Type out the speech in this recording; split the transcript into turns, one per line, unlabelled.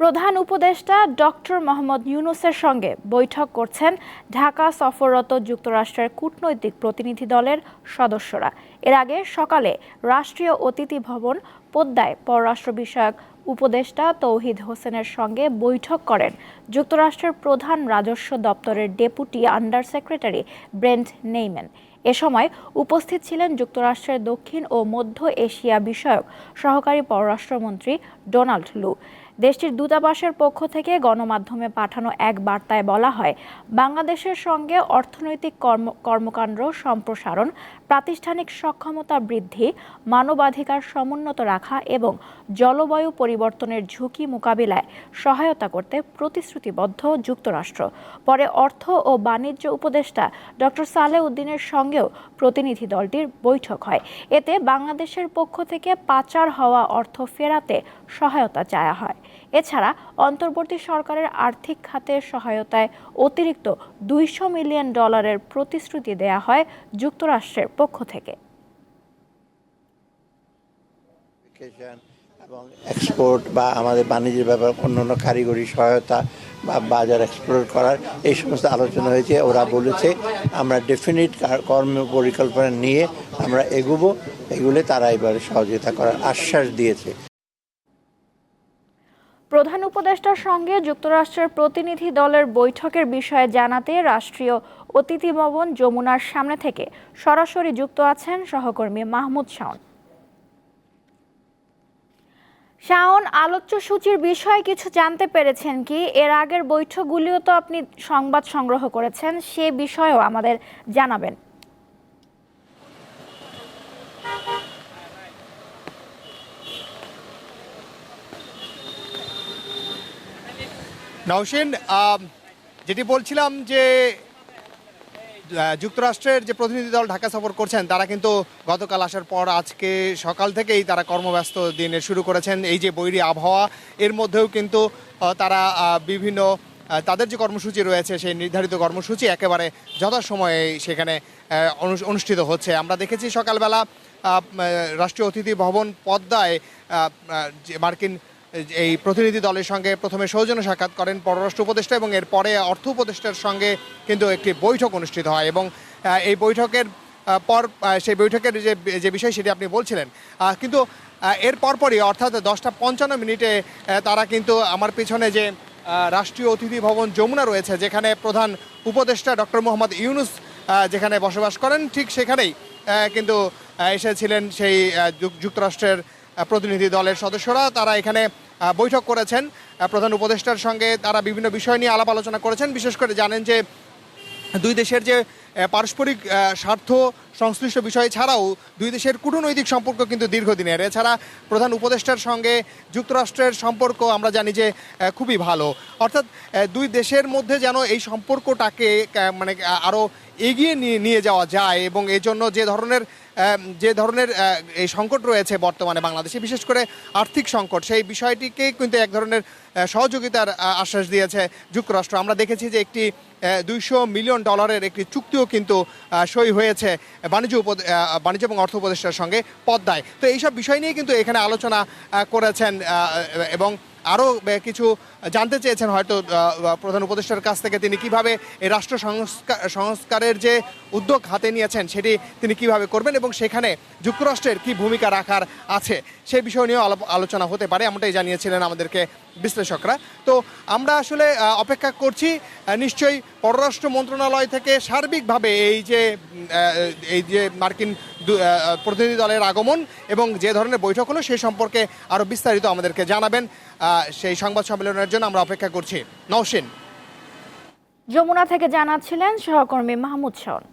প্রধান উপদেষ্টা ডক্টর মোহাম্মদ ইউনুসের সঙ্গে বৈঠক করছেন ঢাকা সফররত যুক্তরাষ্ট্রের কূটনৈতিক প্রতিনিধি দলের সদস্যরা। এর আগে সকালে রাষ্ট্রীয় অতিথি ভবন পোদ্দায় পররাষ্ট্র বিষয়ক উপদেষ্টা তৌহিদ হোসেনের সঙ্গে বৈঠক করেন যুক্তরাষ্ট্রের প্রধান রাজস্ব দপ্তরের deputy under secretary Brent Neiman. এ সময় উপস্থিত ছিলেন যুক্তরাষ্ট্রের দক্ষিণ ও মধ্য এশিয়া বিষয়ক সহকারী পররাষ্ট্রমন্ত্রী ডোনাল্ড লু। দেশটির দূতাবাসের পক্ষ থেকে গণমাধ্যমে পাঠানো এক বার্তায় বলা হয়, বাংলাদেশের সঙ্গে অর্থনৈতিক কর্ম, কর্মকাণ্ড সম্প্রসারণ, প্রাতিষ্ঠানিক সক্ষমতা বৃদ্ধি, মানবাধিকার সমুন্নত রাখা এবং জলবায়ু পরিবর্তনের ঝুঁকি মোকাবিলায় সহায়তা করতে প্রতিশ্রুতিবদ্ধ যুক্তরাষ্ট্র। পরে অর্থ ও বাণিজ্য উপদেষ্টা ডক্টর সালে উদ্দিনের সঙ্গেও প্রতিনিধি দলটির বৈঠক হয়। এতে বাংলাদেশের পক্ষ থেকে পাচার হওয়া অর্থ ফেরাতে সহায়তা চাওয়া হয়। এছাড়া অন্তর্বর্তী সরকারের আর্থিক খাতের সহায়তায় অতিরিক্ত দুইশো মিলিয়ন ডলারের প্রতিশ্রুতি দেয়া হয় যুক্তরাষ্ট্রের পক্ষ থেকে।
এবং এক্সপোর্ট বা আমাদের বাণিজ্যের ব্যাপার, অন্যান্য কারিগরি সহায়তা বা বাজার এক্সপ্লোর করার এই সমস্ত আলোচনা হয়েছে। ওরা বলেছে, আমরা ডেফিনিট কর্ম পরিকল্পনা নিয়ে আমরা এগুবো, এগুলে তারা এবারে সহযোগিতা করার আশ্বাস দিয়েছে।
প্রধান উপদেষ্টার সঙ্গে যুক্তরাষ্ট্রের প্রতিনিধি দলের বৈঠকের বিষয়ে জানাতে রাষ্ট্রীয় অতিথি ভবন যমুনার সামনে থেকে সরাসরি যুক্ত আছেন সহকর্মী মাহমুদ শাওন। শাওন, আলোচ্য সূচির বিষয়ে কিছু জানতে পেরেছেন কি? এর আগের বৈঠকগুলিও তো আপনি সংবাদ সংগ্রহ করেছেন, সে বিষয়েও আমাদের জানাবেন।
নওশিন যেটি বলছিলাম যে যুক্তরাষ্ট্রের যে প্রতিনিধি দল ঢাকা সফর করছেন, তারা কিন্তু গতকাল আসার পর আজকে সকাল থেকেই তারা কর্মব্যস্ত দিনে শুরু করেছেন এই যে বৈরী আবহাওয়া। এর মধ্যেও কিন্তু তারা বিভিন্ন তাদের যে কর্মসূচি রয়েছে, সেই নির্ধারিত কর্মসূচি একেবারে যথাসময়ে সেখানে অনুষ্ঠিত হচ্ছে। আমরা দেখেছি সকালবেলা রাষ্ট্রীয় অতিথি ভবন পদ্মায় যে মার্কিন এই প্রতিনিধি দলের সঙ্গে প্রথমে সৌজন্য সাক্ষাৎ করেন পররাষ্ট্র উপদেষ্টা এবং এরপরে অর্থ উপদেষ্টার সঙ্গে কিন্তু একটি বৈঠক অনুষ্ঠিত হয় এবং এই বৈঠকের পর সেই বৈঠকের যে যে বিষয় সেটি আপনি বলছিলেন। কিন্তু এর পরপরই অর্থাৎ দশটা পঞ্চান্ন মিনিটে তারা কিন্তু আমার পিছনে যে রাষ্ট্রীয় অতিথি ভবন যমুনা রয়েছে, যেখানে প্রধান উপদেষ্টা ডক্টর মোহাম্মদ ইউনুস যেখানে বসবাস করেন, ঠিক সেখানেই কিন্তু এসেছিলেন সেই যুক্তরাষ্ট্রের প্রতিনিধি দলের সদস্যরা, তারা এখানে বৈঠক করেছেন। প্রধান উপদেষ্টার সঙ্গে তারা বিভিন্ন বিষয় নিয়ে আলাপ আলোচনা করেছেন। বিশেষ করে জানেন যে, দুই দেশের যে পারস্পরিক স্বার্থ সংশ্লিষ্ট বিষয় ছাড়াও দুই দেশের কূটনৈতিক সম্পর্ক কিন্তু দীর্ঘদিনের। এছাড়া প্রধান উপদেষ্টার সঙ্গে যুক্তরাষ্ট্রের সম্পর্ক আমরা জানি যে খুবই ভালো। অর্থাৎ দুই দেশের মধ্যে যেন এই সম্পর্কটাকে মানে আরও এগিয়ে নিয়ে যাওয়া যায় এবং এই জন্য যে ধরনের যে ধরনের এই সংকট রয়েছে বর্তমানে বাংলাদেশে, বিশেষ করে আর্থিক সংকট, সেই বিষয়টিকে কিন্তু এক ধরনের সহযোগিতার আশ্বাস দিয়েছে যুক্তরাষ্ট্র। আমরা দেখেছি যে একটি দুইশো মিলিয়ন ডলারের একটি চুক্তিও কিন্তু সই হয়েছে বাণিজ্য বাণিজ্য এবং অর্থ উপদেষ্টার সঙ্গে পদ্মায়। তো এইসব বিষয় নিয়ে কিন্তু এখানে আলোচনা করেছেন এবং আরও কিছু জানতে চেয়েছেন হয়তো প্রধান উপদেষ্টার কাছ থেকে তিনি কীভাবে এই রাষ্ট্র সংস্কার সংস্কারের যে উদ্যোগ হাতে নিয়েছেন সেটি তিনি কীভাবে করবেন এবং সেখানে যুক্তরাষ্ট্রের কি ভূমিকা রাখার আছে সেই বিষয় নিয়েও আলোচনা হতে পারে, এমনটাই জানিয়েছিলেন আমাদেরকে বিশ্লেষকরা। তো আমরা আসলে অপেক্ষা করছি নিশ্চয়ই পররাষ্ট্র মন্ত্রণালয় থেকে সার্বিকভাবে এই যে এই যে মার্কিন প্রতিনিধি দলের আগমন এবং যে ধরনের বৈঠক হলো সেই সম্পর্কে আরও বিস্তারিত আমাদেরকে জানাবেন। সেই সংবাদ সম্মেলনের জন্য আমরা অপেক্ষা করছি। নওশিন।
যমুনা থেকে জানাচ্ছিলেন সহকর্মী মাহমুদ শাওন।